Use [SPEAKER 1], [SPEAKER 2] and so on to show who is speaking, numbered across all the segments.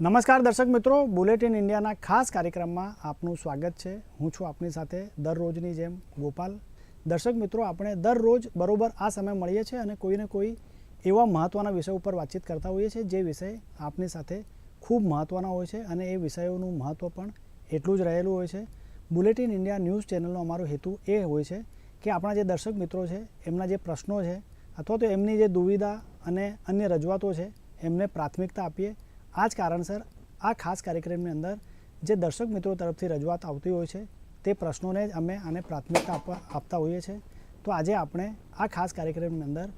[SPEAKER 1] નમસ્કાર દર્શક મિત્રો, બુલેટિન ઇન્ડિયાના ખાસ કાર્યક્રમમાં આપનું સ્વાગત છે. હું છું આપની સાથે દરરોજની જેમ ગોપાલ. દર્શક મિત્રો, આપણે દરરોજ બરોબર આ સમય મળીએ છીએ અને કોઈને કોઈ એવા મહત્ત્વના વિષય ઉપર વાતચીત કરતા હોઈએ છીએ, જે વિષય આપની સાથે ખૂબ મહત્ત્વના હોય છે અને એ વિષયોનું મહત્ત્વ પણ એટલું જ રહેલું હોય છે. બુલેટિન ઇન્ડિયા ન્યૂઝ ચેનલનો અમારો હેતુ એ હોય છે કે આપણા જે દર્શક મિત્રો છે, એમના જે પ્રશ્નો છે, અથવા તો એમની જે દુવિધા અને અન્ય રજૂઆતો છે, એમને પ્રાથમિકતા આપીએ આ જ કારણસર આ ખાસ કાર્યક્રમની અંદર જે દર્શક મિત્રો તરફથી રજૂઆત આવતી હોય છે, તે પ્રશ્નોને જ અમે આને પ્રાથમિકતા આપવા આપતા હોઈએ છીએ તો આજે આપણે આ ખાસ કાર્યક્રમની અંદર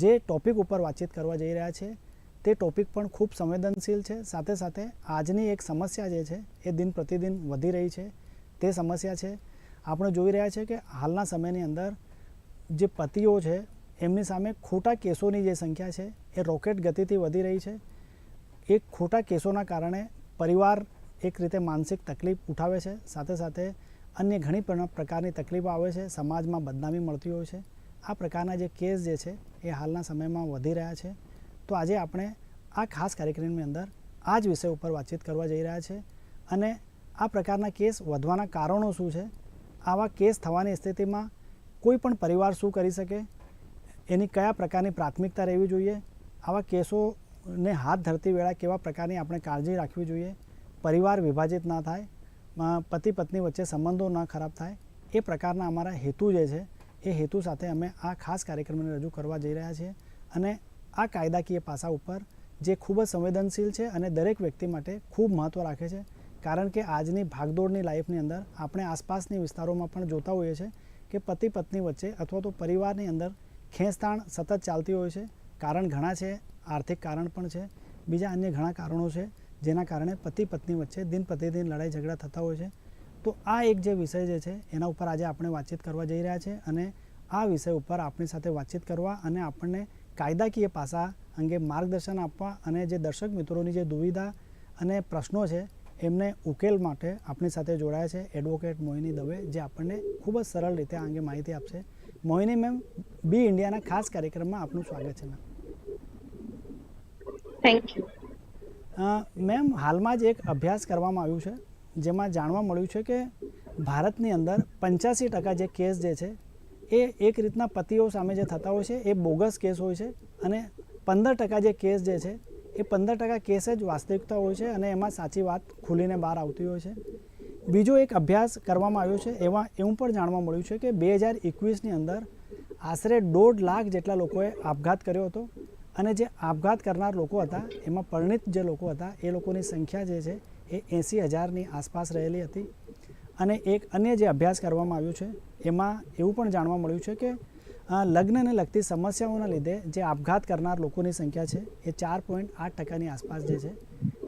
[SPEAKER 1] જે ટોપિક ઉપર વાતચીત કરવા જઈ રહ્યા છે, તે ટોપિક પણ ખૂબ સંવેદનશીલ છે. સાથે સાથે આજની એક સમસ્યા જે છે, એ દિન પ્રતિદિન વધી રહી છે. તે સમસ્યા છે, આપણે જોઈ રહ્યા છીએ કે હાલના સમયની અંદર જે પતિઓ છે, એમની સામે ખોટા કેસોની જે સંખ્યા છે, એ રોકેટ ગતિથી વધી રહી છે. એક ખોટા કેસોના કારણે પરિવાર એક રીતે માનસિક તકલીફ ઉઠાવે છે. સાથે સાથે અન્ય ઘણી પ્રકારની તકલીફો આવે છે. સમાજમાં બદનામી મળતી હોય છે. આ પ્રકારના જે કેસ જે છે એ હાલના સમયમાં વધી રહ્યા છે. તો આજે આપણે આ ખાસ કાર્યક્રમની અંદર આ જ વિષય ઉપર વાતચીત કરવા જઈ રહ્યા છે અને આ પ્રકારના કેસ વધવાના કારણો શું છે? આવા કેસ થવાની સ્થિતિમાં કોઈ પણ પરિવાર શું કરી શકે? એની કયા પ્રકારની પ્રાથમિકતા રહેવી જોઈએ? આવા કેસોને હાથ ધરતી વેળા કેવા પ્રકારની આપણે કાળજી રાખવી જોઈએ? પરિવાર વિભાજિત ના થાય પતિ પત્ની વચ્ચે સંબંધો ન ખરાબ થાય, એ પ્રકારના અમારા હેતુ જે છે, એ હેતુ સાથે અમે આ ખાસ કાર્યક્રમને રજૂ કરવા જઈ રહ્યા છીએ અને આ કાયદાકીય પાસા ઉપર જે ખૂબ જ સંવેદનશીલ છે અને દરેક વ્યક્તિ માટે ખૂબ મહત્ત્વ રાખે છે, કારણ કે આજની ભાગદોડની લાઈફની અંદર આપણે આસપાસની વિસ્તારોમાં પણ જોતા હોઈએ છીએ કે પતિ પત્ની વચ્ચે અથવા તો પરિવારની અંદર ખેંચતાણ સતત ચાલતી હોય છે, કારણ ઘણા છે આર્થિક કારણ પણ છે. બીજા અન્ય ઘણા કારણો છે, જેના કારણે પતિ પત્ની વચ્ચે દિન પ્રતિદિન લડાઈ ઝઘડા થતા હોય છે. તો આ એક જે વિષય જે છે, એના ઉપર આજે આપણે વાતચીત કરવા જઈ રહ્યા છે અને આ વિષય ઉપર આપણી સાથે વાતચીત કરવા અને આપણને કાયદાકીય પાસા અંગે માર્ગદર્શન આપવા અને જે દર્શક મિત્રોની જે દુવિધા અને પ્રશ્નો છે, એમને ઉકેલ માટે આપણી સાથે જોડાયા છે એડવોકેટ મોહિની દવે, જે આપણને ખૂબ જ સરળ રીતે આ અંગે માહિતી આપશે. મોહિની મેમ, બી ઇન્ડિયાના ખાસ કાર્યક્રમમાં આપનું સ્વાગત છે, મેમ.
[SPEAKER 2] થેન્ક યુ
[SPEAKER 1] મેમ, હાલમાં જ એક અભ્યાસ કરવામાં આવ્યું છે, જેમાં જાણવા મળ્યું છે કે ભારતની અંદર પંચ્યાસી ટકા જે કેસ જે છે, એ એક રીતના પતિઓ સામે જે થતા હોય છે, એ બોગસ કેસ હોય છે અને પંદર ટકા જે કેસ જે છે, એ પંદર ટકા કેસ જ વાસ્તવિકતા હોય છે અને એમાં સાચી વાત ખુલીને બહાર આવતી હોય છે. બીજો એક અભ્યાસ કરવામાં આવ્યો છે એમાં એવું પણ જાણવા મળ્યું છે કે બે હજાર એકવીસની અંદર આશરે દોઢ લાખ જેટલા લોકોએ આપઘાત કર્યો હતો. અને જે આપઘાત કરનાર લોકો હતા, એમાં પરિણિત જે લોકો હતા, એ લોકોની સંખ્યા જે છે, એ એંસી હજારની આસપાસ રહેલી હતી. અને એક અન્ય જે અભ્યાસ કરવામાં આવ્યો છે, એમાં એવું પણ જાણવા મળ્યું છે કે લગ્નને લગતી સમસ્યાઓના લીધે જે આપઘાત કરનાર લોકોની સંખ્યા છે, એ ચાર પોઈન્ટ આઠ ટકાની આસપાસ જે છે.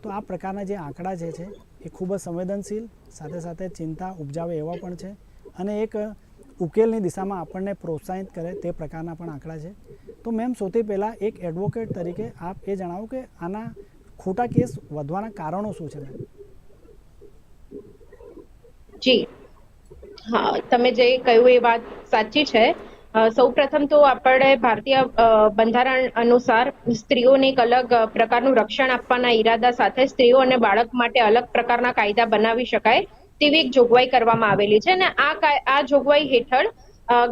[SPEAKER 1] તો આ પ્રકારના જે આંકડા જે છે, એ ખૂબ જ સંવેદનશીલ, સાથે સાથે ચિંતા ઉપજાવે એવા પણ છે. અને એક ઉકેલની દિશામાં આપણને પ્રોત્સાહિત કરે તે પ્રકારના પણ આંકડા છે. તો મેમ સૌથી પહેલાં એક એડવોકેટ તરીકે આપ એ જણાવો કે આના ખોટા કેસ વધવાના કારણો શું છે
[SPEAKER 2] જી. હા, તમે જે કહ્યું એ વાત સાચી છે. સૌ સૌપ્રથમ તો આપણે ભારતીય બંધારણ અનુસાર સ્ત્રીઓને એક અલગ પ્રકારનું રક્ષણ આપવાના ઈરાદા સાથે સ્ત્રીઓ અને બાળક માટે અલગ પ્રકારના કાયદા બનાવી શકાય. તેવી એક જોગવાઈ કરવામાં આવેલી છે અને આ આ જોગવાઈ હેઠળ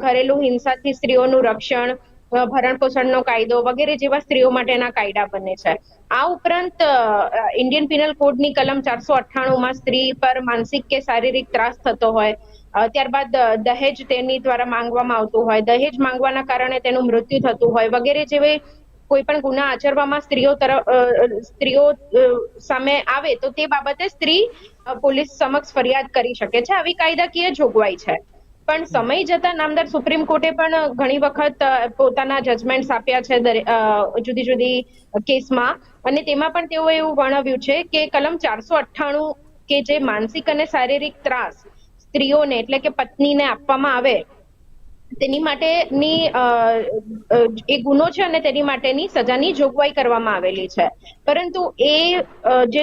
[SPEAKER 2] ઘરેલું હિંસાથી સ્ત્રીઓનું રક્ષણ ભરણ પોષણનો કાયદો વગેરે જેવા સ્ત્રીઓ માટેના કાયદા બને છે. આ ઉપરાંત ઇન્ડિયન પિનલ કોડની કલમ ચારસો અઠ્ઠાણું માં સ્ત્રી પર માનસિક કે શારીરિક ત્રાસ થતો હોય ત્યારબાદ દહેજ તેની દ્વારા માંગવામાં આવતું હોય. દહેજ માંગવાના કારણે તેનું મૃત્યુ થતું હોય વગેરે જેવી કોઈ પણ ગુના આચરવામાં સ્ત્રીઓ તરફ સ્ત્રીઓ સામે આવે તો તે બાબતે સ્ત્રી પોલીસ સમક્ષ ફરિયાદ કરી શકે છે. આવી કાયદાકીય જોગવાઈ છે. પણ સમય જતા નામદાર સુપ્રીમ કોર્ટે પણ ઘણી વખત પોતાના જજમેન્ટ્સ આપ્યા છે જુદી જુદી કેસમાં. અને તેમાં પણ તેઓ એવું વર્ણવ્યું છે કે કલમ ચારસો અઠ્ઠાણું કે જે માનસિક અને શારીરિક ત્રાસ સ્ત્રીઓને એટલે કે પત્નીને આપવામાં આવે તેની માટેની એ ગુનો છે અને તેની માટેની સજાની જોગવાઈ કરવામાં આવેલી છે. પરંતુ એ જે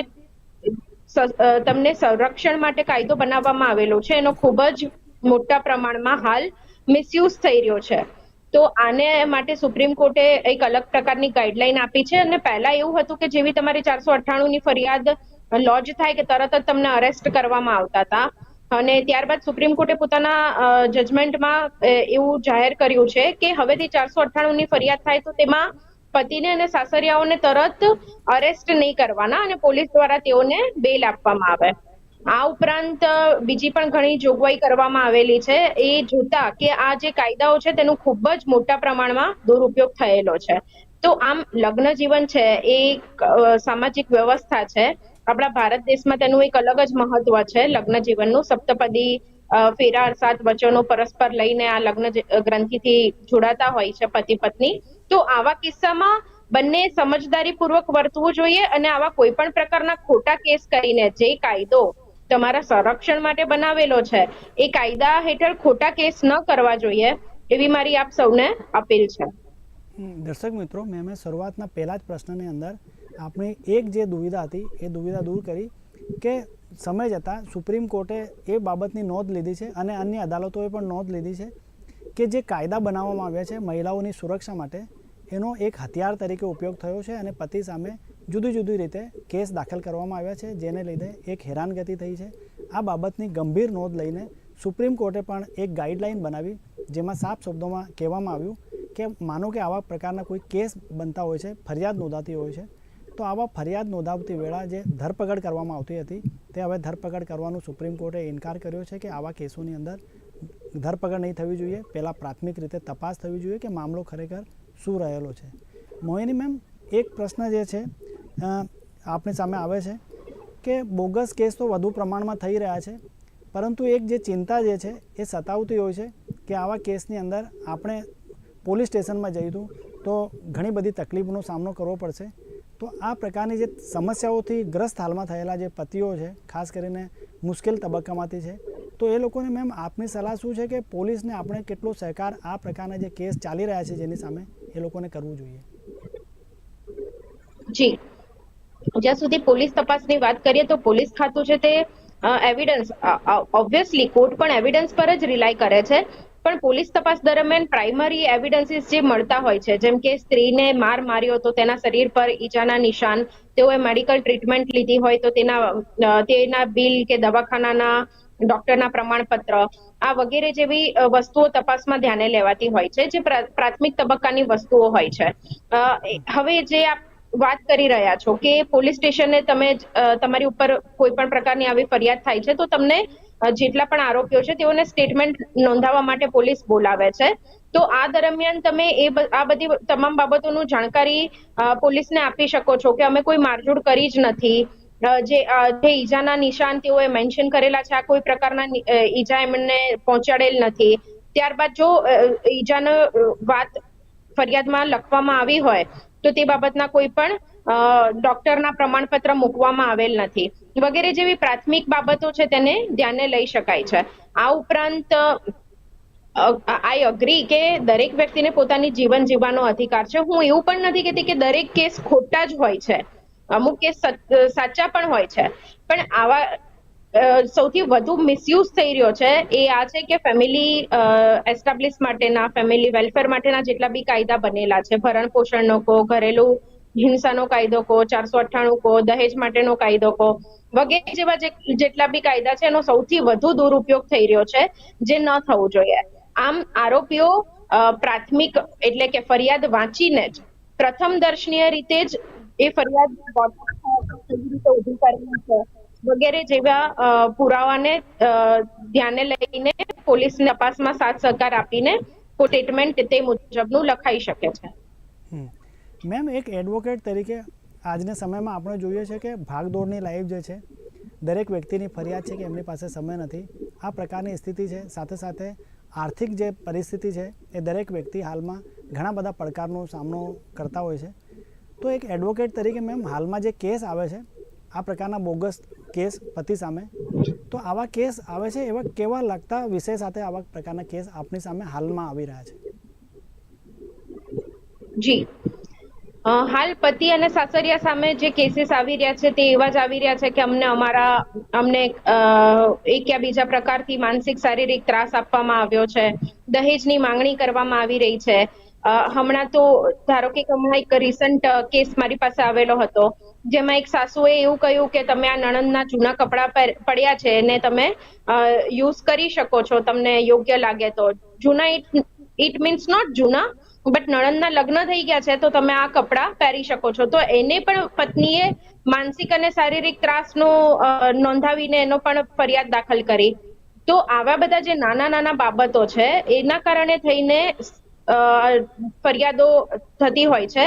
[SPEAKER 2] તમને સંરક્ષણ માટે કાયદો બનાવવામાં આવેલો છે, એનો ખૂબ જ મોટા પ્રમાણમાં હાલ મિસયુઝ થઈ રહ્યો છે. તો આને માટે સુપ્રીમ કોર્ટે એક અલગ પ્રકારની ગાઈડલાઈન આપી છે અને પહેલા એવું હતું કે જેવી તમારી ચારસો અઠ્ઠાણું ની ફરિયાદ લોજ થાય કે તરત જ તમને અરેસ્ટ કરવામાં આવતા હતા અને ત્યારબાદ સુપ્રીમ કોર્ટે પોતાના જજમેન્ટમાં એવું જાહેર કર્યું છે કે હવેથી ચારસો અઠ્ઠાણું ની ફરિયાદ થાય તો તેમાં પતિને અને સાસરિયાઓને તરત અરેસ્ટ નહીં કરવાના અને પોલીસ દ્વારા તેઓને બેલ આપવામાં આવે. આ ઉપરાંત બીજી પણ ઘણી જોગવાઈ કરવામાં આવેલી છે. એ જોતા કે આ જે કાયદાઓ છે તેનું ખૂબ જ મોટા પ્રમાણમાં દુરુપયોગ થયેલો છે. તો આમ લગ્ન જીવન છે એ સામાજિક વ્યવસ્થા છે. આપણા ભારત દેશમાં તેનું એક અલગ જ મહત્વ છે, લગ્ન જીવનનું. સપ્તપદી ફેરા સાત વચનો પરસ્પર લઈને આ લગ્ન ગ્રંથિથી જોડાતા હોય છે પતિ પત્ની. તો આવા કિસ્સામાં બંને સમજદારી પૂર્વક વર્તવું જોઈએ અને આવા કોઈ પણ પ્રકારના ખોટા કેસ કરીને જે કાયદો તમારા સંરક્ષણ માટે બનાવેલો છે, એ કાયદા હેઠળ ખોટા કેસ ન કરવા જોઈએ એવી મારી આપ સૌને અપીલ છે.
[SPEAKER 1] દર્શક મિત્રો, મેં શરૂઆતના પહેલા જ પ્રશ્નની અંદર આપણી એક જે દુવિધા હતી, એ દુવિધા દૂર કરી કે સમય જતાં સુપ્રીમ કોર્ટે એ બાબતની નોંધ લીધી છે અને અન્ય અદાલતોએ પણ નોંધ લીધી છે કે જે કાયદા બનાવવામાં આવ્યા છે મહિલાઓની સુરક્ષા માટે, એનો એક હથિયાર તરીકે ઉપયોગ થયો છે અને પતિ સામે જુદી જુદી રીતે કેસ દાખલ કરવામાં આવ્યા છે, જેને લીધે એક હેરાનગતિ થઈ છે. આ બાબતની ગંભીર નોંધ લઈને સુપ્રીમ કોર્ટે પણ એક ગાઈડલાઇન બનાવી, જેમાં સાફ શબ્દોમાં કહેવામાં આવ્યું કે માનો કે આવા પ્રકારના કોઈ કેસ બનતા હોય છે, ફરિયાદ નોંધાતી હોય છે તો આવા ફરિયાદ નોંધાવતી વેળા જે ધરપકડ કરવામાં આવતી હતી, તે હવે ધરપકડ કરવાનું સુપ્રીમ કોર્ટે ઇનકાર કર્યો છે કે આવા કેસોની અંદર ધરપકડ નહીં થવી જોઈએ. પહેલાં પ્રાથમિક રીતે તપાસ થવી જોઈએ કે મામલો ખરેખર શું રહેલો છે. મોહિની મેમ, એક પ્રશ્ન જે છે આપણી સામે આવે છે કે બોગસ કેસ તો વધુ પ્રમાણમાં થઈ રહ્યા છે, પરંતુ એક જે ચિંતા જે છે એ સતાવતી હોય છે કે આવા કેસની અંદર આપણે પોલીસ સ્ટેશનમાં જઈશું તો ઘણી બધી તકલીફનો સામનો કરવો પડશે. તો આ પ્રકારની જે સમસ્યાઓથી ગ્રસ્ત હાલમાં થયેલા જે પતિઓ છે, ખાસ કરીને મુશ્કેલ તબક્કામાંથી છે, તો એ લોકોને મેમ આપની સલાહ શું છે કે પોલીસને આપણે કેટલો સહકાર આ પ્રકારના જે કેસ ચાલી રહ્યા છે જેની સામે એ લોકોને કરવું જોઈએ?
[SPEAKER 2] જી. જ્યાં સુધી પોલીસ તપાસની વાત કરીએ તો પોલીસ ખાતું છે તે એવિડન્સ ઓબ્વિયસલી કોર્ટ પણ એવિડન્સ પર જ રિલાય કરે છે. પણ પોલીસ તપાસ દરમિયાન પ્રાઇમરી એવિડન્સીસ જે મળતા હોય છે, જેમ કે સ્ત્રીને માર માર્યો તો તેના શરીર પર ઈજાના નિશાન, તેઓએ મેડિકલ ટ્રીટમેન્ટ લીધી હોય તો તેના તેના બિલ કે દવાખાનાના ડોક્ટરના પ્રમાણપત્ર, આ વગેરે જેવી વસ્તુઓ તપાસમાં ધ્યાને લેવાતી હોય છે, જે પ્રા- પ્રાથમિક તબક્કાની વસ્તુઓ હોય છે. હવે જે આપ વાત કરી રહ્યા છો કે પોલીસ સ્ટેશને તમે તમારી ઉપર કોઈ પણ પ્રકારની આવી ફરિયાદ થાય છે, તો તમને જેટલા પણ આરોપીઓ છે, તેઓને સ્ટેટમેન્ટ નોંધાવવા માટે પોલીસ બોલાવે છે. તો આ દરમિયાન તમે એ આ બધી તમામ બાબતોનું જાણકારી પોલીસને આપી શકો છો કે અમે કોઈ મારઝૂડ કરી જ નથી. જે જે ઈજાના નિશાન તેઓએ મેન્શન કરેલા છે, આ કોઈ પ્રકારના ઈજા એમને પહોંચાડેલ નથી. ત્યારબાદ જો ઈજાનો વાત ફરિયાદમાં લખવામાં આવી હોય, તો તે બાબતના કોઈ પણ ડોક્ટરના પ્રમાણપત્ર મૂકવામાં આવેલ નથી. વગેરે જેવી પ્રાથમિક બાબતો છે તેને ધ્યાને લઈ શકાય છે. આ ઉપરાંત આઈ અગ્રી કે દરેક વ્યક્તિને પોતાની જીવન જીવવાનો અધિકાર છે. હું એવું પણ નથી કહેતી કે દરેક કેસ ખોટા જ હોય છે. અમુક કેસ સાચા પણ હોય છે. પણ આવા સૌથી વધુ મિસયુઝ થઈ રહ્યો છે એ આ છે કે ફેમિલી એસ્ટાબ્લિશ માટેના ફેમિલી વેલફેર માટેના જેટલા બી કાયદા બનેલા છે. ભરણ પોષણનો કો ઘરેલું હિંસાનો કાયદો કો ચારસો અઠ્ઠાણું કો દહેજ માટેનો કાયદો કો વગેરે જેવા જેટલા બી કાયદા છે, એનો સૌથી વધુ દુરુપયોગ થઈ રહ્યો છે, જે ન થવું જોઈએ. આમ આરોપીઓ પ્રાથમિક એટલે કે ફરિયાદ વાંચીને જ, પ્રથમ દર્શનીય રીતે જ એ ફરિયાદ કેવી રીતે ઊભી કરવી છે. વગેરે જેવા પુરાવાને ધ્યાને લઈને પોલીસ તપાસમાં સાથ સહકાર આપીને સ્ટેટમેન્ટ તે મુજબનું લખાઈ શકે છે.
[SPEAKER 1] મેમ, એક એડવોકેટ તરીકે આજના સમયમાં આપણે જોઈએ છે કે ભાગદોડની લાઈફ જે છે, દરેક વ્યક્તિની ફરિયાદ છે કે એમની પાસે સમય નથી. આ પ્રકારની સ્થિતિ છે, સાથે સાથે આર્થિક જે પરિસ્થિતિ છે, એ દરેક વ્યક્તિ હાલમાં ઘણા બધા પડકારનો સામનો કરતા હોય છે. તો એક એડવોકેટ તરીકે મેમ, હાલમાં જે કેસ આવે છે, આ પ્રકારના બોગસ કેસ પતિ સામે, તો આવા કેસ આવે છે, એવા કેવા લગતા વિષય સાથે આવા પ્રકારના કેસ આપની સામે હાલમાં આવી રહ્યા છે?
[SPEAKER 2] જી. હાલ પતિ અને સાસરિયા સામે જે કેસીસ આવી રહ્યા છે તે એવા જ આવી રહ્યા છે કે અમને અમારા, અમને એક યા બીજા પ્રકારથી માનસિક, શારીરિક ત્રાસ આપવામાં આવ્યો છે. દહેજની માંગણી કરવામાં આવી રહી છે. હમણાં તો ધારો કે હમણાં એક રિસન્ટ કેસ મારી પાસે આવેલો હતો, જેમાં એક સાસુએ એવું કહ્યું કે તમે આ નણંદના જૂના કપડાં પડ્યા છે ને તમે યુઝ કરી શકો છો તમને યોગ્ય લાગે તો. જૂના ઇટ ઇટ મીન્સ નોટ જૂના બટ નણંદના લગ્ન થઈ ગયા છે, તો તમે આ કપડાં પહેરી શકો છો. તો એને પણ પત્નીએ માનસિક અને શારીરિક ત્રાસનો નોંધાવીને એનો પણ ફરિયાદ દાખલ કરી. તો આવા બધા જે નાના નાના બાબતો છે, એના કારણે થઈને ફરિયાદો થતી હોય છે.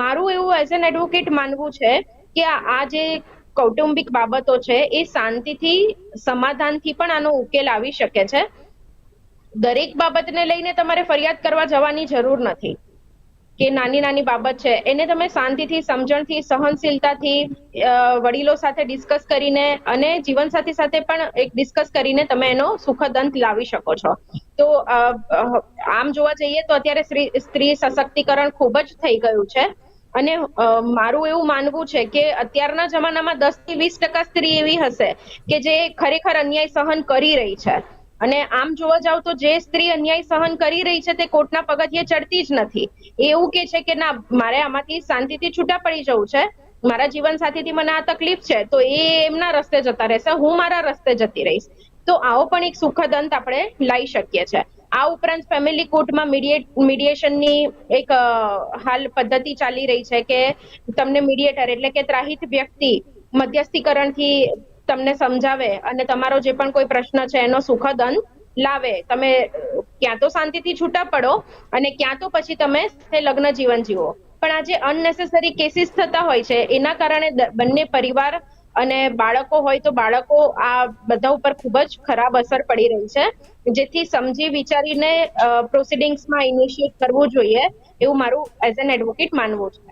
[SPEAKER 2] મારું એવું એઝ એન એડવોકેટ માનવું છે કે આ જે કૌટુંબિક બાબતો છે, એ શાંતિથી, સમાધાનથી પણ આનો ઉકેલ આવી શકે છે. દરેક બાબતને લઈને તમારે ફરિયાદ કરવા જવાની જરૂર નથી. કે નાની નાની બાબત છે. એને તમે શાંતિથી, સમજણથી, સહનશીલતાથી વડીલો સાથે ડિસ્કસ કરીને અને જીવનસાથી સાથે પણ એક ડિસ્કસ કરીને તમે એનો સુખદ અંત લાવી શકો છો. તો આમ જોવા જઈએ તો અત્યારે સ્ત્રી સશક્તિકરણ ખૂબ જ થઈ ગયું છે. અને મારું એવું માનવું છે કે અત્યારના જમાનામાં દસથી વીસ ટકા સ્ત્રી એવી હશે કે જે ખરેખર અન્યાય સહન કરી રહી છે. અને આમ જોવા જાવ તો જે સ્ત્રી અન્યાય સહન કરી રહી છે તે કોર્ટના પગથિયે ચડતી જ નથી. એવું કે છે કે ના, મારે આમાંથી શાંતિથી છૂટા પડી જવું છે. મારા જીવન સાથીથી મને આ તકલીફ છે, તો એ એમના રસ્તે જતા રહેશે, હું મારા રસ્તે જતી રહીશ. તો આવો પણ એક સુખદ અંત આપણે લાવી શકીએ છીએ આ ઉપરાંત ફેમિલી કોર્ટમાં મીડિયેશનની એક હાલ પદ્ધતિ ચાલી રહી છે કે તમને મીડિયેટર એટલે કે ત્રાહિત વ્યક્તિ મધ્યસ્થીકરણથી તમને સમજાવે અને તમારો જે પણ કોઈ પ્રશ્ન છે એનો સુખદ અંત લાવે. તમે ક્યાં તો શાંતિથી છૂટા પડો અને ક્યાં તો પછી તમે લગ્ન જીવન જીવો. પણ આ જે અનનેસેસરી કેસીસ થતા હોય છે, એના કારણે બંને પરિવાર અને બાળકો હોય તો બાળકો આ બધા ઉપર ખૂબ જ ખરાબ અસર પડી રહી છે. જેથી સમજી વિચારીને પ્રોસિડિંગ્સમાં ઇનિશિયેટ કરવું જોઈએ એવું મારું એઝ એન એડવોકેટ માનવું છે.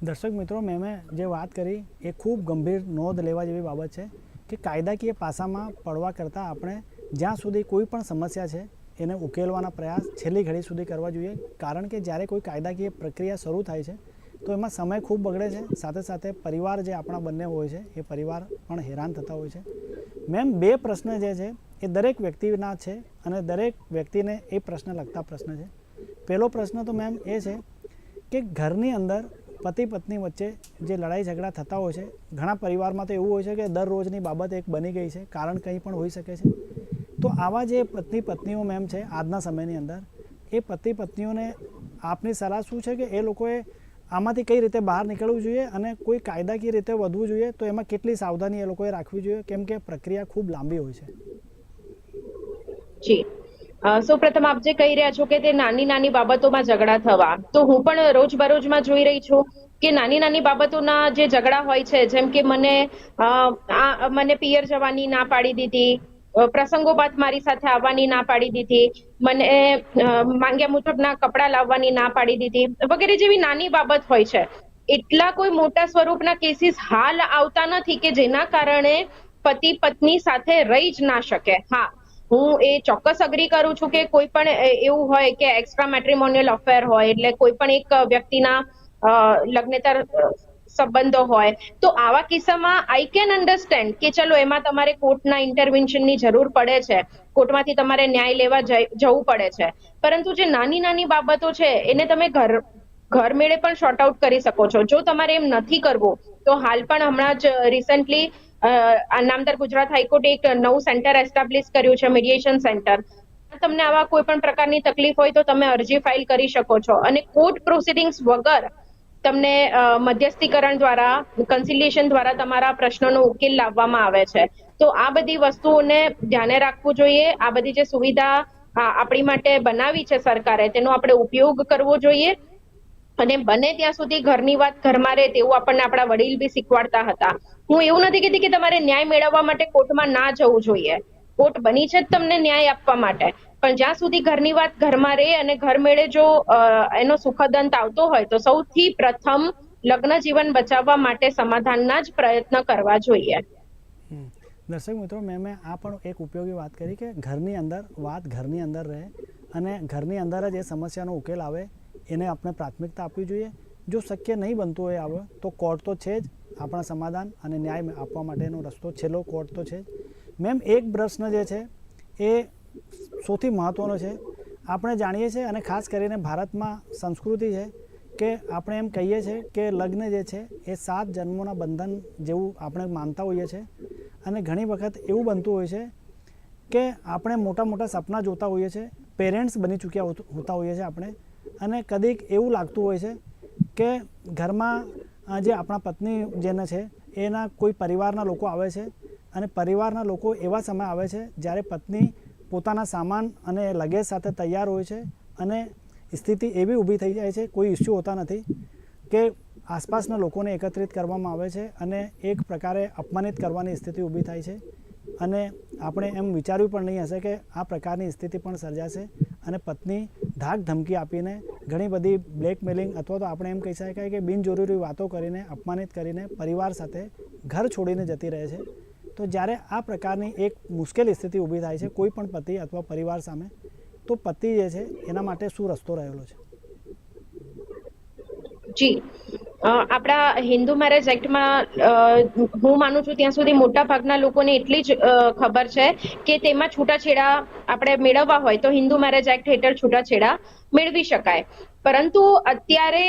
[SPEAKER 1] દર્શક મિત્રો મેમે જે વાત કરી એ ખૂબ ગંભીર નોંધ લેવા જેવી બાબત છે. કે કાયદાકીય પાસામાં પડવા કરતાં આપણે જ્યાં સુધી કોઈ પણ સમસ્યા છે, એને ઉકેલવાના પ્રયાસ છેલ્લી ઘડી સુધી કરવા જોઈએ. કારણ કે જ્યારે કોઈ કાયદાકીય પ્રક્રિયા શરૂ થાય છે, તો એમાં સમય ખૂબ બગડે છે. સાથે સાથે પરિવાર જે આપણા બંને હોય છે, એ પરિવાર પણ હેરાન થતા હોય છે. મેમ બે પ્રશ્ન જે છે, એ દરેક વ્યક્તિના છે અને દરેક વ્યક્તિને એ પ્રશ્ન લગતા પ્રશ્ન છે. પહેલો પ્રશ્ન તો મેમ એ છે કે ઘરની અંદર પતિ પત્ની વચ્ચે જે લડાઈ ઝઘડા થતા હોય છે, ઘણા પરિવારમાં તો એવું હોય છે કે દરરોજની બાબત એક બની ગઈ છે, કારણ કંઈ પણ હોઈ શકે છે. તો આવા જે પત્ની પત્નીઓ મેમ છે, આજના સમયની અંદર, એ પતિ પત્નીઓને આપની સલાહ શું છે કે એ લોકોએ આમાંથી કઈ રીતે બહાર નીકળવું જોઈએ અને કોઈ કાયદાકીય રીતે વધવું જોઈએ, તો એમાં કેટલી સાવધાની એ લોકોએ રાખવી જોઈએ, કેમ કે પ્રક્રિયા ખૂબ લાંબી હોય છે.
[SPEAKER 2] જી. સૌપ્રથમ આપ જે કહી રહ્યા છો કે તે નાની નાની બાબતોમાં ઝઘડા થવા, તો હું પણ રોજબરોજમાં જોઈ રહી છું કે નાની નાની બાબતોના જે ઝઘડા હોય છે, જેમ કે મને મને પિયર જવાની ના પાડી દીધી પ્રસંગો બાદ મારી સાથે આવવાની ના પાડી દીધી, મને માંગ્યા મુજબના કપડાં લાવવાની ના પાડી દીધી, વગેરે જેવી નાની બાબત હોય છે. એટલા કોઈ મોટા સ્વરૂપના કેસીસ હાલ આવતા નથી કે જેના કારણે પતિ પત્ની સાથે રહી જ ના શકે. હા હું એ ચોક્કસ અગ્રી કરું છું કે કોઈ પણ એવું હોય કે એક્સ્ટ્રા મેટ્રિમોનિયલ અફેર હોય, એટલે કોઈ પણ એક વ્યક્તિના લગ્નેતર સંબંધો હોય. તો આવા કિસ્સામાં આઈ કેન અન્ડરસ્ટેન્ડ કે ચલો એમાં તમારે કોર્ટના ઇન્ટરવેન્શનની જરૂર પડે છે. કોર્ટમાંથી તમારે ન્યાય લેવા જવું પડે છે. પરંતુ જે નાની નાની બાબતો છે, એને તમે ઘર ઘર મેળે પણ શોર્ટ આઉટ કરી શકો છો. જો તમારે એમ નથી કરવું, તો હાલ પણ હમણાં જ રિસન્ટલી નામદાર ગુજરાત હાઈકોર્ટે એક નવું સેન્ટર એસ્ટાબ્લિશ કર્યું છે, મીડિયેશન સેન્ટર. તમને આવા કોઈ પણ પ્રકારની તકલીફ હોય તો તમે અરજી ફાઇલ કરી શકો છો. અને કોર્ટ પ્રોસિડિંગ્સ વગર તમને મધ્યસ્થીકરણ દ્વારા કન્સિલિયેશન દ્વારા તમારા પ્રશ્નોનો ઉકેલ લાવવામાં આવે છે. તો આ બધી વસ્તુઓને ધ્યાને રાખવું જોઈએ. આ બધી જે સુવિધા આપણી માટે બનાવી છે સરકારે, તેનો આપણે ઉપયોગ કરવો જોઈએ. અને બને ત્યાં સુધી ઘરની વાત ઘરમાં રહે તેવું આપણને આપણા વડીલ બી શીખવાડતા હતા. હું એવું નથી કહેતી કે તમારે ન્યાય મેળવવા માટે કોર્ટમાં ના જવું જોઈએ. કોર્ટ બની છે તમને ન્યાય આપવા માટે. પણ જ્યાં સુધી ઘરની વાત ઘરમાં રહે અને ઘર મેળે જો એનો સુખદ આવતો હોય તો સૌથી પ્રથમ લગ્ન જીવન બચાવવા માટે સમાધાનના જ પ્રયત્ન કરવા જોઈએ.
[SPEAKER 1] દર્શક મિત્રો મેં આ પણ એક ઉપયોગી વાત કરી કે ઘરની અંદર વાત ઘરની અંદર રહે અને ઘરની અંદર જ એ સમસ્યાનો ઉકેલ આવે, એને આપણે પ્રાથમિકતા આપવી જોઈએ. જો શક્ય નહીં બનતું હોય આવે, તો કોર્ટ તો છે જ. આપણા સમાધાન અને ન્યાય આપવા માટેનો રસ્તો છેલ્લો કોર્ટ તો છે મેમ, એક પ્રશ્ન જે છે, એ સૌથી મહત્ત્વનો છે. આપણે જાણીએ છીએ અને ખાસ કરીને ભારતમાં સંસ્કૃતિ છે કે આપણે એમ કહીએ છીએ કે લગ્ન જે છે, એ સાત જન્મોના બંધન જેવું આપણે માનતા હોઈએ છીએ. અને ઘણી વખત એવું બનતું હોય છે કે આપણે મોટા મોટા સપના જોતા હોઈએ છીએ, પેરેન્ટ્સ બની ચૂક્યા હોતા હોઈએ છીએ આપણે. અને કદીક એવું લાગતું હોય છે કે ઘરમાં જે આપણા પત્ની જેને છે, એના કોઈ પરિવારના લોકો આવે છે અને પરિવારના લોકો એવા સમય આવે છે જ્યારે પત્ની પોતાના સામાન અને લગેજ સાથે તૈયાર હોય છે અને સ્થિતિ એવી ઊભી થઈ જાય છે, કોઈ ઇસ્યુ હોતા નથી કે આસપાસના લોકોને એકત્રિત કરવામાં આવે છે અને એક પ્રકારે અપમાનિત કરવાની સ્થિતિ ઊભી થાય છે. અને આપણે એમ વિચાર્યું પણ નહીં હશે કે આ પ્રકારની સ્થિતિ પણ સર્જાશે અને પત્ની ધાક ધમકી આપીને ઘણી બધી બ્લેકમેલિંગ અથવા તો આપણે એમ કહી શકાય કે બિનજરૂરી વાતો કરીને, અપમાનિત કરીને પરિવાર સાથે ઘર છોડીને જતી રહે છે. તો જ્યારે આ પ્રકારની એક મુશ્કેલ સ્થિતિ ઊભી થાય છે, કોઈ પણ પતિ અથવા પરિવાર સામે, તો પતિ જે છે, એના માટે શું રસ્તો રહેલો છે?
[SPEAKER 2] જી. આપણા હિન્દુ મેરેજ એક્ટમાં હું માનું છું ત્યાં સુધી મોટા ભાગના લોકોને એટલી જ ખબર છે કે તેમાં છૂટાછેડા આપણે મેળવવા હોય તો હિન્દુ મેરેજ એક્ટ હેઠળ છૂટાછેડા મેળવી શકાય. પરંતુ અત્યારે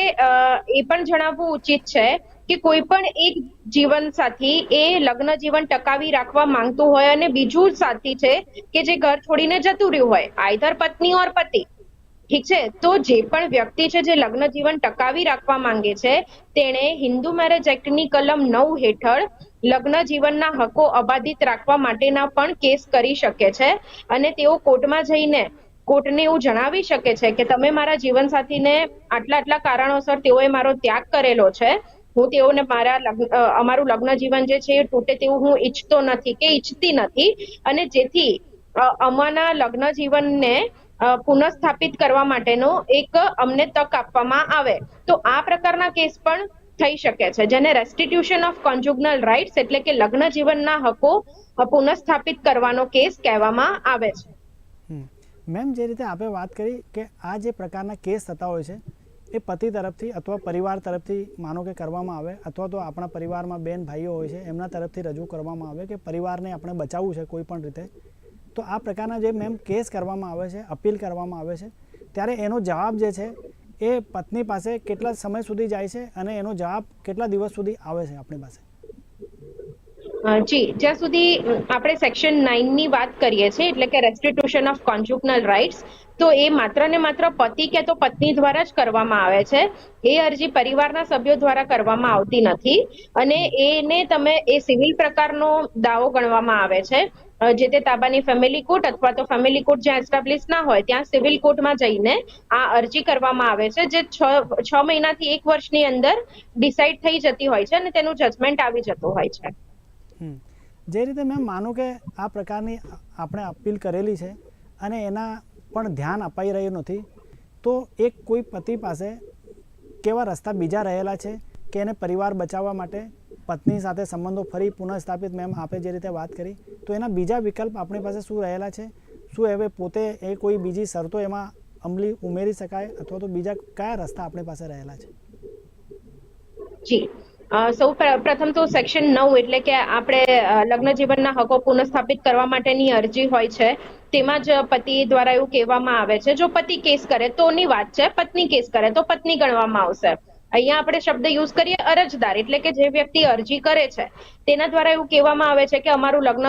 [SPEAKER 2] એ પણ જણાવવું ઉચિત છે કે કોઈ પણ એક જીવન સાથી એ લગ્ન જીવન ટકાવી રાખવા માંગતું હોય અને બીજું સાથી છે કે જે ઘર છોડીને જતું રહ્યું હોય આઈધર પત્ની ઓર પતિ. ઠીક છે? તો જે પણ વ્યક્તિ છે, જે લગ્ન જીવન ટકાવી રાખવા માંગે છે, તેણે હિન્દુ મેરેજ એક્ટની કલમ નવ હેઠળ લગ્ન જીવનના હકો અબાધિત રાખવા માટેના પણ કેસ કરી શકે છે અને તેઓ કોર્ટમાં જઈને કોર્ટને એવું જણાવી શકે છે કે તમે મારા જીવનસાથીને આટલા આટલા કારણોસર તેઓએ મારો ત્યાગ કરેલો છે. હું તેઓને મારા લગ્ન અમારું લગ્ન જીવન જે છે એ તૂટે તેવું હું ઈચ્છતો નથી કે ઈચ્છતી નથી. અને જેથી અમારા લગ્ન જીવનને પુનઃસ્થાપિત કરવા માટેનો એક અમને તક આપવામાં આવે. તો આ પ્રકારના કેસ પણ થઈ શકે છે, જેને રેસ્ટિટ્યુશન ઓફ કોન્જુગનલ રાઇટ્સ એટલે કે લગ્ન જીવનના હકો પુનઃસ્થાપિત કરવાનો કેસ કહેવામાં આવે છે.
[SPEAKER 1] મેમ, જે રીતે આપણે વાત કરી કે આ જે પ્રકારના કેસ થતા હોય છે, એ પતિ તરફથી અથવા પરિવાર તરફથી માનો કે કરવામાં આવે, અથવા તો આપણા પરિવારમાં બેન ભાઈઓ હોય છે, એમના તરફથી રજૂ કરવામાં આવે કે પરિવારને આપણે બચાવવું છે કોઈ પણ રીતે તો આ પ્રકારના જે મેમ કેસ કરવામાં આવે છે, અપીલ કરવામાં આવે છે, ત્યારે એનો જવાબ જે છે એ પત્ની પાસે કેટલા સમય સુધી જાય છે અને એનો જવાબ કેટલા દિવસ સુધી આવે છે આપણી પાસે?
[SPEAKER 2] જી, જ્યાં સુધી આપણે સેક્શન નાઇનની વાત કરીએ છીએ, એટલે કે રેસ્ટિટ્યુશન ઓફ કોન્જ્યુગનલ રાઇટ્સ તો એ માત્ર ને માત્ર પતિ કે તો પત્ની દ્વારા જ કરવામાં આવે છે. એ અરજી પરિવારના સભ્યો દ્વારા કરવામાં આવતી નથી. અને એને તમે એ સિવિલ પ્રકારનો દાવો ગણવામાં આવે છે. જે તે તાબાની ફેમિલી કોર્ટ અથવા તો ફેમિલી કોર્ટ જ્યાં એસ્ટાબ્લિશ ના હોય, ત્યાં સિવિલ કોર્ટમાં જઈને આ અરજી કરવામાં આવે છે, જે છ છ મહિનાથી એક વર્ષની અંદર ડિસાઇડ થઈ જતી હોય છે અને તેનું જજમેન્ટ આવી જતું હોય છે.
[SPEAKER 1] જે રીતે મેં માનું કે આ પ્રકારની આપણે અપીલ કરેલી છે અને એના પણ ધ્યાન અપાઈ રહ્યું નથી, તો એક કોઈ પતિ પાસે કેવા રસ્તા બીજા રહેલા છે કે એને પરિવાર બચાવવા માટે પત્ની સાથે સંબંધો ફરી પુનઃસ્થાપિત મેમ આપે જે રીતે વાત કરી. તો એના બીજા વિકલ્પ આપણી પાસે શું રહેલા છે? શું હવે પોતે એ કોઈ બીજી શરતો એમાં અમલી ઉમેરી શકાય? અથવા તો બીજા કયા રસ્તા આપણી પાસે રહેલા છે?
[SPEAKER 2] જી. સૌ પ્રથમ તો સેક્શન નવ એટલે કે આપણે લગ્ન જીવનના હકો પુનઃસ્થાપિત કરવા માટેની અરજી હોય છે. તેમાં જ પતિ દ્વારા એવું કહેવામાં આવે છે. જો પતિ કેસ કરે તોની વાત છે. પત્ની કેસ કરે, તો પત્ની ગણવામાં આવશે. અહીંયા આપણે શબ્દ યુઝ કરીએ અરજદાર, એટલે કે જે વ્યક્તિ અરજી કરે છે, તેના દ્વારા એવું કહેવામાં આવે છે કે અમારું લગ્ન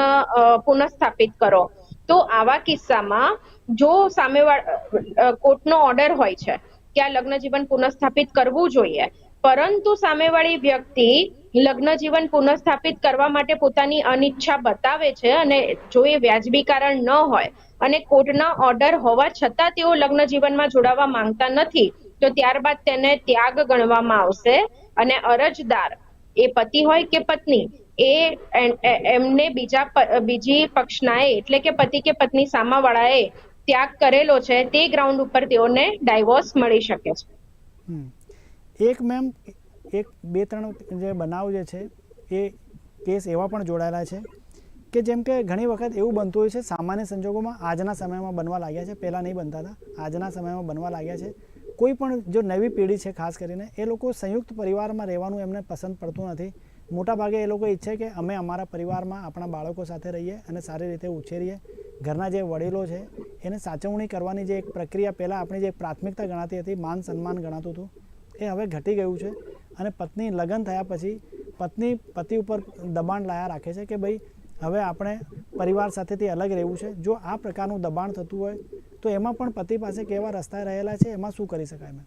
[SPEAKER 2] પુનઃસ્થાપિત કરો. તો આવા કિસ્સામાં જો સામેવાળા કોર્ટનો ઓર્ડર હોય છે કે આ લગ્ન જીવન પુનઃસ્થાપિત કરવું જોઈએ, પરંતુ સામેવાળી વ્યક્તિ લગ્ન જીવન પુનઃસ્થાપિત કરવા માટે પોતાની અનિચ્છા બતાવે છે અને જો એ વ્યાજબી કારણ ન હોય અને કોર્ટના ઓર્ડર હોવા છતાં તેઓ લગ્ન જીવનમાં જોડાવા માંગતા નથી તો ત્યારબાદ તેને ત્યાગ ગણવામાં આવશે અને અરજદાર એ પતિ હોય કે પત્ની એ એમને બીજા બીજી પક્ષનાએ એટલે કે પતિ કે પત્ની સામાવાળાએ ત્યાગ કરેલો છે તે ગ્રાઉન્ડ ઉપર તેઓને ડાયવોર્સ મળી શકે છે.
[SPEAKER 1] એક મેમ એક બે ત્રણ જે બનાવ જે છે એ કેસ એવા પણ જોડાયેલા છે કે જેમ કે ઘણી વખત એવું બનતું હોય છે, સામાન્ય સંજોગોમાં આજના સમયમાં બનવા લાગ્યા છે. પહેલાં નહીં બનતા હતા, આજના સમયમાં બનવા લાગ્યા છે. કોઈ પણ જો નવી પેઢી છે, ખાસ કરીને, એ લોકો સંયુક્ત પરિવારમાં રહેવાનું એમને પસંદ પડતું નથી. મોટાભાગે એ લોકો ઈચ્છે કે અમે અમારા પરિવારમાં આપણા બાળકો સાથે રહીએ અને સારી રીતે ઉછેરીએ. ઘરના જે વડીલો છે, એને સાચવણી કરવાની જે એક પ્રક્રિયા પહેલાં આપણી જે પ્રાથમિકતા ગણાતી હતી, માન સન્માન ગણાતું હતું, એ હવે ઘટી ગયું છે. અને પત્ની લગ્ન થયા પછી પત્ની પતિ ઉપર દબાણ લાયા રાખે છે કે ભાઈ હવે આપણે પરિવાર સાથેથી અલગ રહેવું છે. જો આ પ્રકારનું દબાણ થતું હોય, તો એમાં પણ પતિ પાસે કેવા રસ્તા રહેલા છે, એમાં શું કરી શકાય મેમ?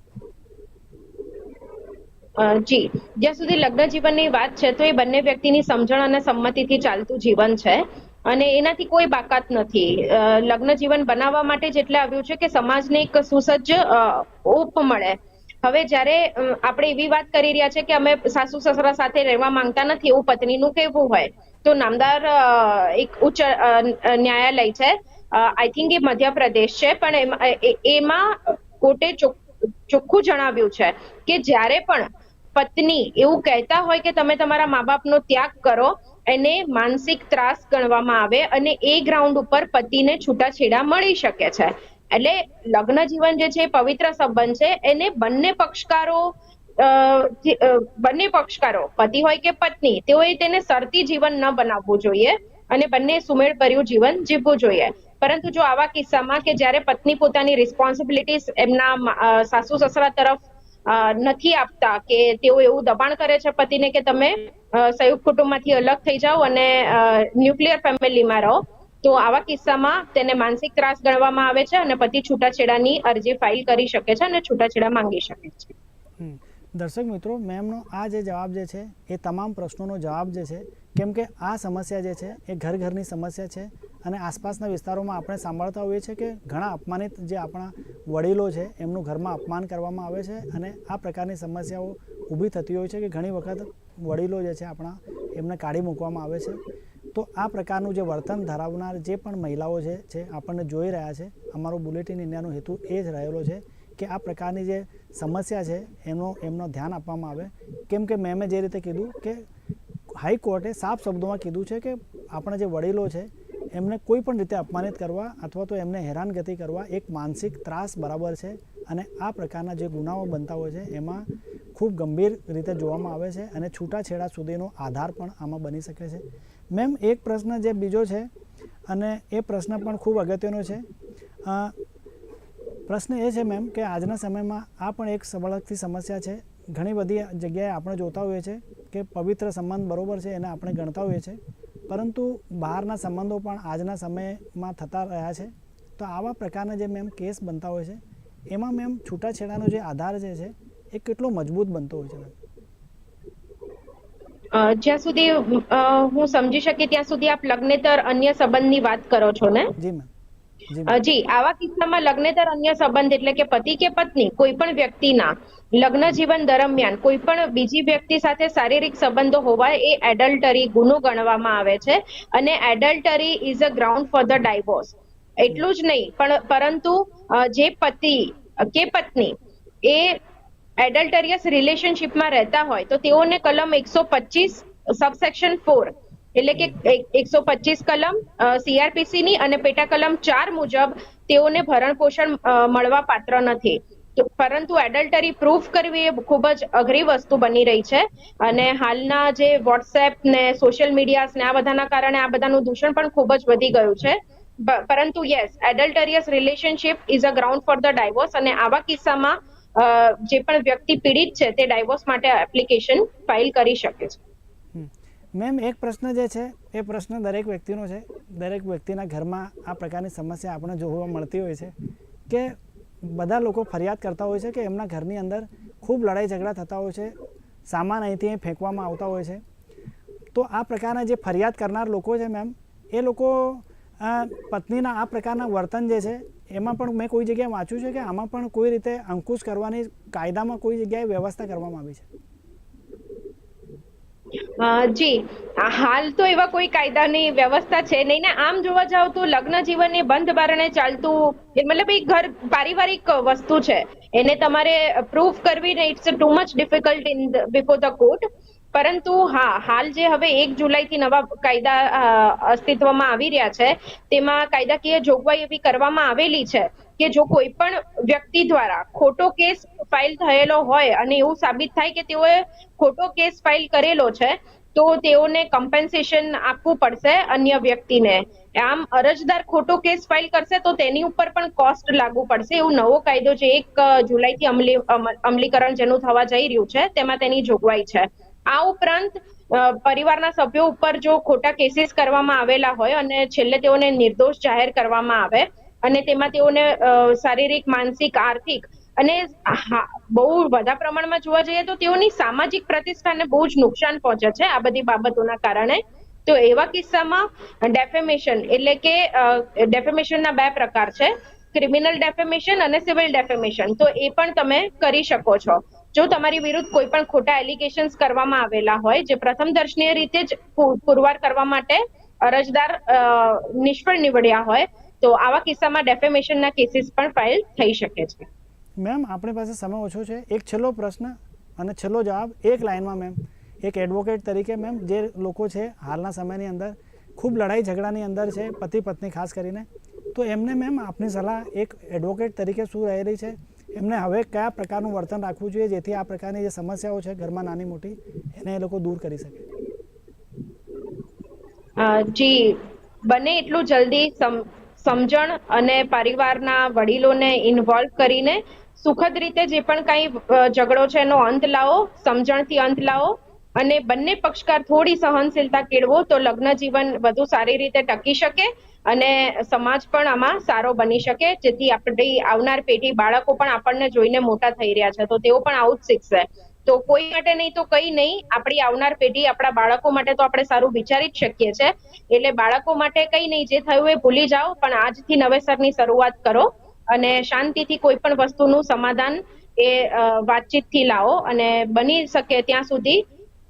[SPEAKER 2] જી. જ્યાં સુધી લગ્ન જીવનની વાત છે, તો એ બંને વ્યક્તિની સમજણ અને સંમતિથી ચાલતું જીવન છે. અને એનાથી કોઈ બાકાત નથી. લગ્ન જીવન બનાવવા માટે જ એટલે આવ્યું છે કે સમાજને એક સુસજ્જ ઓપ મળે. હવે જ્યારે આપણે એવી વાત કરી રહ્યા છે કે અમે સાસુ, સસરા સાથે રહેવા માંગતા નથી, એવું પત્નીનું કહેવું હોય, તો નામદાર એક ઉચ્ચ ન્યાયાલય છે. આઈ થિંક એ મધ્યપ્રદેશ છે, પણ એમાં કોર્ટે ચોખ- ચોખ્ખું જણાવ્યું છે કે જ્યારે પણ પત્ની એવું કહેતા હોય કે તમે તમારા મા બાપનો ત્યાગ કરો, એને માનસિક ત્રાસ ગણવામાં આવે અને એ ગ્રાઉન્ડ ઉપર પતિને છૂટાછેડા મળી શકે છે. એટલે લગ્ન જીવન જે છે, પવિત્ર સંબંધ છે, એને બંને પક્ષકારો બંને પક્ષકારો, પતિ હોય કે પત્ની, તેઓએ તેને સરતી જીવન ન બનાવવું જોઈએ અને બંને સુમેળભર્યું જીવન જીવવું જોઈએ. પરંતુ જો આવા કિસ્સામાં કે જ્યારે પત્ની પોતાની રિસ્પોન્સિબિલિટીઝ એમના સાસુ સસરા તરફ નથી આપતા કે તેઓ એવું દબાણ કરે છે પતિને કે તમે સંયુક્ત કુટુંબમાંથી અલગ થઈ જાઓ અને ન્યુક્લિયર ફેમિલીમાં રહો તો આવા કિસ્સામાં તેને માનસિક ત્રાસ ગણવામાં આવે છે અને પતિ છૂટાછેડાની અરજી ફાઇલ કરી શકે છે અને છૂટાછેડા માંગી શકે છે.
[SPEAKER 1] દર્શક મિત્રો, મેમનો આ જે જવાબ જે છે, એ તમામ પ્રશ્નોનો જવાબ જે છે, કેમ કે આ સમસ્યા જે છે, એ ઘર ઘરની સમસ્યા છે અને આસપાસના વિસ્તારોમાં આપણે સાંભળતા હોઈએ છીએ કે ઘણા અપમાનિત જે આપણા વડીલો છે, એમનું ઘરમાં અપમાન કરવામાં આવે છે અને આ પ્રકારની સમસ્યાઓ ઊભી થતી હોય છે કે ઘણી વખત વડીલો જે છે આપણા એમને કાઢી મૂકવામાં આવે છે. તો આ પ્રકારનું જે વર્તન ધરાવનાર જે પણ મહિલાઓ છે, જે આપણને જોઈ રહ્યા છે, અમારો બુલેટિન ઇન્ડિયાનો હેતુ એ જ રહેલો છે કે આ પ્રકારની જે સમસ્યા છે, એનો, એમનો ધ્યાન આપવામાં આવે. કેમ કે મેમે જે રીતે કીધું કે હાઈકોર્ટે સાફ શબ્દોમાં કીધું છે કે આપણા જે વડીલો છે, એમને કોઈ પણ રીતે અપમાનિત કરવા અથવા તો એમને હેરાનગતિ કરવા એક માનસિક ત્રાસ બરાબર છે અને આ પ્રકારના જે ગુનાઓ બનતા હોય છે, એમાં ખૂબ ગંભીર રીતે જોવામાં આવે છે અને છૂટાછેડા સુધીનો આધાર પણ આમાં બની શકે છે. મેમ, એક પ્રશ્ન જે બીજો છે અને એ પ્રશ્ન પણ ખૂબ અગત્યનો છે. પ્રશ્ન એ છે મેમ કે આજના સમયમાં આ પણ એક સબળકથી સમસ્યા છે. ઘણી બધી જગ્યાએ આપણે જોતા હોઈએ છીએ કે પવિત્ર સંબંધ બરાબર છે એને આપણે ગણતા હોઈએ છીએ પરંતુ બહારના સંબંધો પણ આજના સમયમાં થતા રહ્યા છે. તો આવા પ્રકારના જે મેમ કેસ બનતા હોય છે, એમાં મેમ છૂટાછેડાનો જે આધાર જે છે, એ કેટલો મજબૂત બનતો હોય છે મેમ?
[SPEAKER 2] જ્યાં સુધી હું સમજી શકી ત્યાં સુધી આપ લગ્નેતર અન્ય સંબંધની વાત કરો છો ને?
[SPEAKER 1] જી જી
[SPEAKER 2] આવા કિસ્સામાં લગ્નેતર અન્ય સંબંધ એટલે કે પતિ કે પત્ની કોઈ પણ વ્યક્તિના લગ્ન જીવન દરમિયાન કોઈ પણ બીજી વ્યક્તિ સાથે શારીરિક સંબંધો હોવા એ એડલ્ટરી ગુનો ગણવામાં આવે છે અને adultery is a ground for the divorce એટલું જ નહીં પણ પરંતુ જે પતિ કે પત્ની એ એડલ્ટરિયસ રિલેશનશિપમાં રહેતા હોય તો તેઓને કલમ એકસો પચીસ, સબસેક્શન ફોર, એટલે કે એકસો પચીસ કલમ સીઆરપીસી ની અને પેટા કલમ ચાર મુજબ તેઓને ભરણ પોષણ મળવા પાત્ર નથી. પરંતુ એડલ્ટરી પ્રૂફ કરવી એ ખૂબ જ અઘરી વસ્તુ બની રહી છે અને હાલના જે વોટ્સએપ ને સોશિયલ મીડિયા ને આ બધાના કારણે આ બધાનું દૂષણ પણ ખૂબ જ વધી ગયું છે. પરંતુ yes, adulterous relationship is a ground for the divorce અને આવા કિસ્સામાં જે પણ વ્યક્તિ પીડિત છે તે ડાયવોર્સ માટે એપ્લિકેશન ફાઇલ કરી શકે છે.
[SPEAKER 1] મેમ, એક પ્રશ્ન જે છે, એ પ્રશ્ન દરેક વ્યક્તિનો છે. દરેક વ્યક્તિના ઘરમાં આ પ્રકારની સમસ્યા આપણે જોવા મળતી હોય છે કે બધા લોકો ફરિયાદ કરતા હોય છે કે એમના ઘરની અંદર ખૂબ લડાઈ ઝઘડા થતા હોય છે, સામાન અહીંથી અહીં ફેંકવામાં આવતા હોય છે. તો આ પ્રકારના જે ફરિયાદ કરનાર લોકો છે મેમ, એ લોકો અ, પત્નીના આ પ્રકારના વર્તન જે છે એમાં પણ મેં કોઈ જગ્યાએ વાંચ્યું છે કે આમાં પણ કોઈ રીતે અંકુશ કરવાની કાયદામાં કોઈ જગ્યાએ વ્યવસ્થા કરવામાં આવી છે?
[SPEAKER 2] જી. હાલ તો એવા કોઈ કાયદાની વ્યવસ્થા છે નહીં ને આમ જોવા જાવ તો લગ્ન જીવન બંધ બારણે ચાલતું મતલબ એ ઘર પારિવારિક વસ્તુ છે. એને તમારે પ્રૂફ કરવી ને it's too much difficult in before the court પરંતુ હા, હાલ જે હવે એક જુલાઈથી નવા કાયદા અસ્તિત્વમાં આવી રહ્યા છે, તેમાં કાયદાકીય જોગવાઈ એવી કરવામાં આવેલી છે કે જો કોઈ પણ વ્યક્તિ દ્વારા ખોટો કેસ ફાઇલ થયેલો હોય અને એવું સાબિત થાય કે તેઓએ ખોટો કેસ ફાઇલ કરેલો છે, તો તેઓને કમ્પેન્સેશન આપવું પડશે અન્ય વ્યક્તિને. આમ અરજદાર ખોટો કેસ ફાઇલ કરશે તો તેની ઉપર પણ કોસ્ટ લાગુ પડશે એવું નવો કાયદો જે એક જુલાઈથી અમલી, અમ- અમલીકરણ જેનું થવા જઈ રહ્યું છે, તેમાં તેની જોગવાઈ છે. આ ઉપરાંત પરિવારના સભ્યો ઉપર જો ખોટા કેસીસ કરવામાં આવેલા હોય અને છેલ્લે તેઓને નિર્દોષ જાહેર કરવામાં આવે અને તેમાં તેઓને શારીરિક, માનસિક, આર્થિક અને બહુ બધા પ્રમાણમાં જોવા જઈએ તો તેઓની સામાજિક પ્રતિષ્ઠાને બહુ જ નુકસાન પહોંચે છે આ બધી બાબતોના કારણે. તો એવા કિસ્સામાં ડેફેમેશન એટલે કે ડેફેમેશનના બે પ્રકાર છે. ક્રિમિનલ ડેફેમેશન અને સિવિલ ડેફેમેશન તો એ પણ તમે કરી શકો છો. જો તમારી વિરુદ્ધ કોઈ પણ ખોટા એલિગેશન્સ કરવામાં આવેલા હોય, જે પ્રથમ દર્શનીય રીતે જ પુરવાર કરવા માટે અરજદાર નિષ્ફળ નીવડ્યા હોય, તો આવા કિસ્સામાં ડેફેમેશનના કેસીસ પણ ફાઇલ થઈ શકે છે.
[SPEAKER 1] મેમ આપણી પાસે સમય ઓછો છે. એક છેલ્લો પ્રશ્ન અને છેલ્લો જવાબ એક લાઇનમાં મેમ એક એડવોકેટ તરીકે મેમ જે લોકો છે હાલના સમયની અંદર ખૂબ લડાઈ ઝઘડાની અંદર છે પતિ પત્ની ખાસ કરીને. તો એમને મેમ આપની સલાહ એક એડવોકેટ તરીકે શું રહેલી છે? એમને હવે કયા પ્રકારનું વર્તન રાખવું જોઈએ જેથી આ પ્રકારની જે સમસ્યાઓ છે ઘરમાં નાની મોટી, એને એ લોકો દૂર કરી શકે?
[SPEAKER 2] જી, બને એટલું જલ્દી સમજણ અને પરિવારના વડીલોને ઇન્વોલ્વ કરીને સુખદ રીતે જે પણ કઈ ઝઘડો છે એનો અંત લાવો, સમજણથી અંત લાવો અને બંને પક્ષકાર થોડી સહનશીલતા કેળવો તો લગ્ન જીવન વધુ સારી રીતે ટકી શકે અને સમાજ પણ આમાં સારો બની શકે, જેથી આપણી આવનાર પેઢી, બાળકો પણ આપણને જોઈને મોટા થઈ રહ્યા છે. તો તેઓ પણ આવું જ શીખશે. તો કોઈ માટે નહીં તો કઈ નહીં, આપણી આવનાર પેઢી આપણા બાળકો માટે તો આપણે સારું વિચારી જ શકીએ છે. એટલે બાળકો માટે કઈ નહીં, જે થયું એ ભૂલી જાઓ, પણ આજથી નવેસરની શરૂઆત કરો અને શાંતિથી કોઈ પણ વસ્તુનું સમાધાન એ વાતચીતથી લાવો અને બની શકે ત્યાં સુધી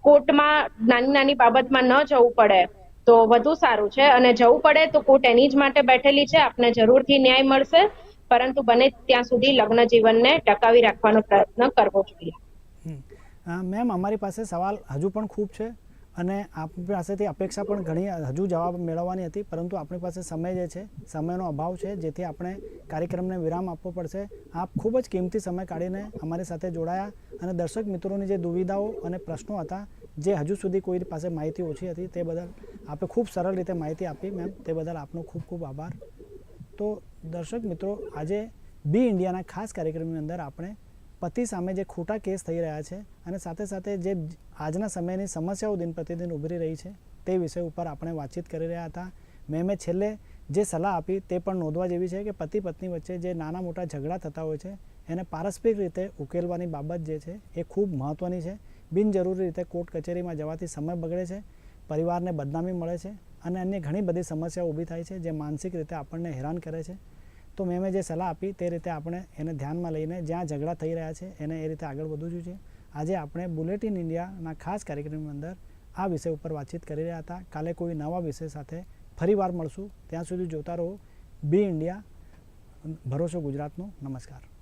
[SPEAKER 2] કોર્ટમાં નાની નાની બાબતમાં ન જવું પડે. તો વધુ સારું છે. અને જવું પડે તો કોર્ટ એની જ માટે બેઠેલી છે. આપને જરૂરથી ન્યાય મળશે. પરંતુ બને ત્યાં સુધી લગ્ન જીવનને ટકાવી રાખવાનો પ્રયત્ન કરવો જોઈએ.
[SPEAKER 1] મેમ, અમારી પાસે સવાલ હજુ પણ ખૂબ છે. અને આપણી પાસેથી અપેક્ષા પણ ઘણી હજુ જવાબ મેળવવાની હતી. પરંતુ આપણી પાસે સમય જે છે, સમયનો અભાવ છે, જેથી આપણે કાર્યક્રમને વિરામ આપવો પડશે. આપ ખૂબ જ કિંમતી સમય કાઢીને અમારી સાથે જોડાયા. અને દર્શક મિત્રોની જે દુવિધાઓ અને પ્રશ્નો હતા જે હજુ સુધી કોઈ પાસે માહિતી ઓછી હતી તે બદલ આપે ખૂબ સરળ રીતે માહિતી આપી, મેમ. તે બદલ આપનો ખૂબ ખૂબ આભાર. તો દર્શક મિત્રો, આજે બી ઇન્ડિયાના ખાસ કાર્યક્રમની અંદર આપણે પતિ સામે જે ખોટા કેસ થઈ રહ્યા છે અને સાથે સાથે જે આજના સમયની સમસ્યાઓ દિન પ્રતિદિન ઉભરી રહી છે તે વિષય ઉપર આપણે વાતચીત કરી રહ્યા હતા. મેં મેં છેલ્લે જે સલાહ આપી તે પણ નોંધવા જેવી છે કે પતિ પત્ની વચ્ચે જે નાના મોટા ઝઘડા થતા હોય છે, એને પારસ્પરિક રીતે ઉકેલવાની બાબત જે છે એ ખૂબ મહત્ત્વની છે. બિનજરૂરી રીતે કોર્ટ કચેરીમાં જવાથી સમય બગડે છે, પરિવારને બદનામી મળે છે અને અન્ય ઘણી બધી સમસ્યાઓ ઊભી થાય છે જે માનસિક રીતે આપણને હેરાન કરે છે. તો મેં જે સલાહ આપી તે રીતે આપણે એને ધ્યાનમાં લઈને જ્યાં ઝઘડા થઈ રહ્યા છે એને એ રીતે આગળ વધવું જોઈએ. આજે આપણે બુલેટિન ઇન્ડિયાના ખાસ કાર્યક્રમની અંદર આ વિષય ઉપર વાતચીત કરી રહ્યા હતા. કાલે કોઈ નવા વિષય સાથે ફરીવાર મળશું. ત્યાં સુધી જોતા રહો. બી ઇન્ડિયા, ભરોસો ગુજરાતનો. નમસ્કાર.